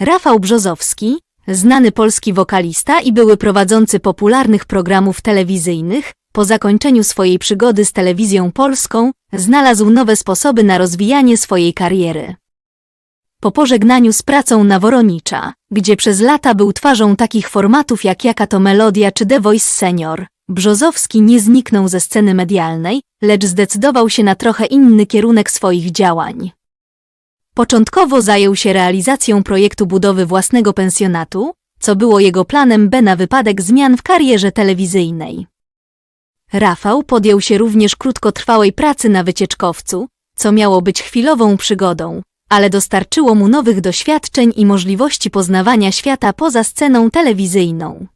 Rafał Brzozowski, znany polski wokalista i były prowadzący popularnych programów telewizyjnych, po zakończeniu swojej przygody z telewizją polską, znalazł nowe sposoby na rozwijanie swojej kariery. Po pożegnaniu z pracą na Woronicza, gdzie przez lata był twarzą takich formatów jak Jaka to Melodia czy The Voice Senior, Brzozowski nie zniknął ze sceny medialnej, lecz zdecydował się na trochę inny kierunek swoich działań. Początkowo zajął się realizacją projektu budowy własnego pensjonatu, co było jego planem B na wypadek zmian w karierze telewizyjnej. Rafał podjął się również krótkotrwałej pracy na wycieczkowcu, co miało być chwilową przygodą, ale dostarczyło mu nowych doświadczeń i możliwości poznawania świata poza sceną telewizyjną.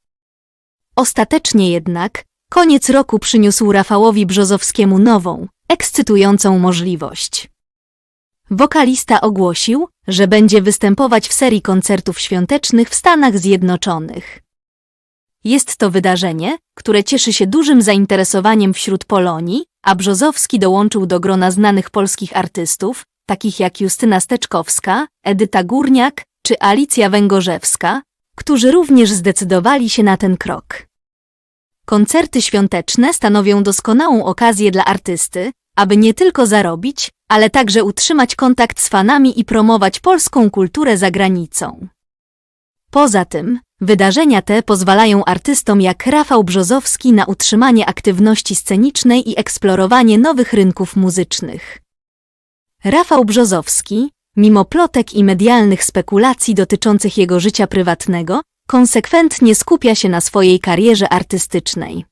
Ostatecznie jednak, koniec roku przyniósł Rafałowi Brzozowskiemu nową, ekscytującą możliwość. Wokalista ogłosił, że będzie występować w serii koncertów świątecznych w Stanach Zjednoczonych. Jest to wydarzenie, które cieszy się dużym zainteresowaniem wśród Polonii, a Brzozowski dołączył do grona znanych polskich artystów, takich jak Justyna Steczkowska, Edyta Górniak czy Alicja Węgorzewska, którzy również zdecydowali się na ten krok. Koncerty świąteczne stanowią doskonałą okazję dla artysty, aby nie tylko zarobić, ale także utrzymać kontakt z fanami i promować polską kulturę za granicą. Poza tym, wydarzenia te pozwalają artystom jak Rafał Brzozowski na utrzymanie aktywności scenicznej i eksplorowanie nowych rynków muzycznych. Rafał Brzozowski, mimo plotek i medialnych spekulacji dotyczących jego życia prywatnego, konsekwentnie skupia się na swojej karierze artystycznej.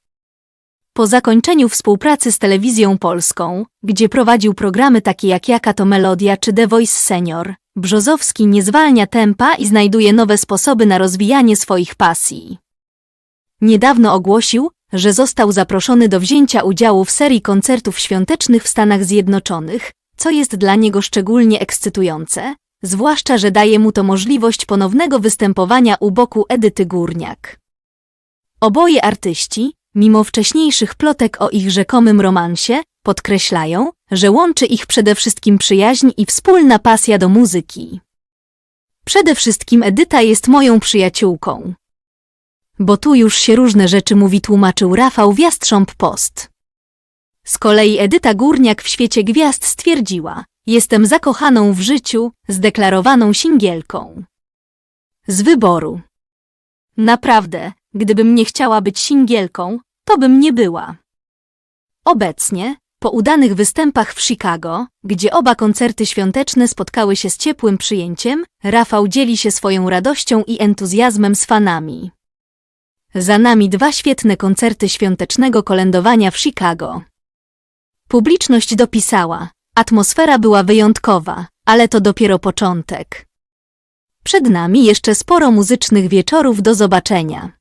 Po zakończeniu współpracy z telewizją polską, gdzie prowadził programy takie jak Jaka to Melodia czy The Voice Senior, Brzozowski nie zwalnia tempa i znajduje nowe sposoby na rozwijanie swoich pasji. Niedawno ogłosił, że został zaproszony do wzięcia udziału w serii koncertów świątecznych w Stanach Zjednoczonych, co jest dla niego szczególnie ekscytujące, zwłaszcza, że daje mu to możliwość ponownego występowania u boku Edyty Górniak. Oboje artyści, mimo wcześniejszych plotek o ich rzekomym romansie, podkreślają, że łączy ich przede wszystkim przyjaźń i wspólna pasja do muzyki. Przede wszystkim Edyta jest moją przyjaciółką. Bo tu już się różne rzeczy mówi tłumaczył Rafał w Jastrząb Post. Z kolei Edyta Górniak w świecie gwiazd stwierdziła, jestem zakochaną w życiu, zdeklarowaną singielką. Z wyboru. Naprawdę, gdybym nie chciała być singielką, to bym nie była. Obecnie, po udanych występach w Chicago, gdzie oba koncerty świąteczne spotkały się z ciepłym przyjęciem, Rafał dzieli się swoją radością i entuzjazmem z fanami. Za nami dwa świetne koncerty świątecznego kolędowania w Chicago. Publiczność dopisała, atmosfera była wyjątkowa, ale to dopiero początek. Przed nami jeszcze sporo muzycznych wieczorów do zobaczenia.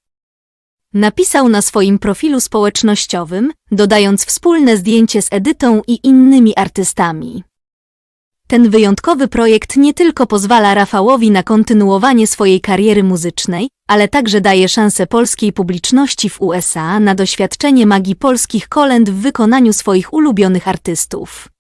Napisał na swoim profilu społecznościowym, dodając wspólne zdjęcie z Edytą i innymi artystami. Ten wyjątkowy projekt nie tylko pozwala Rafałowi na kontynuowanie swojej kariery muzycznej, ale także daje szansę polskiej publiczności w USA na doświadczenie magii polskich kolęd w wykonaniu swoich ulubionych artystów.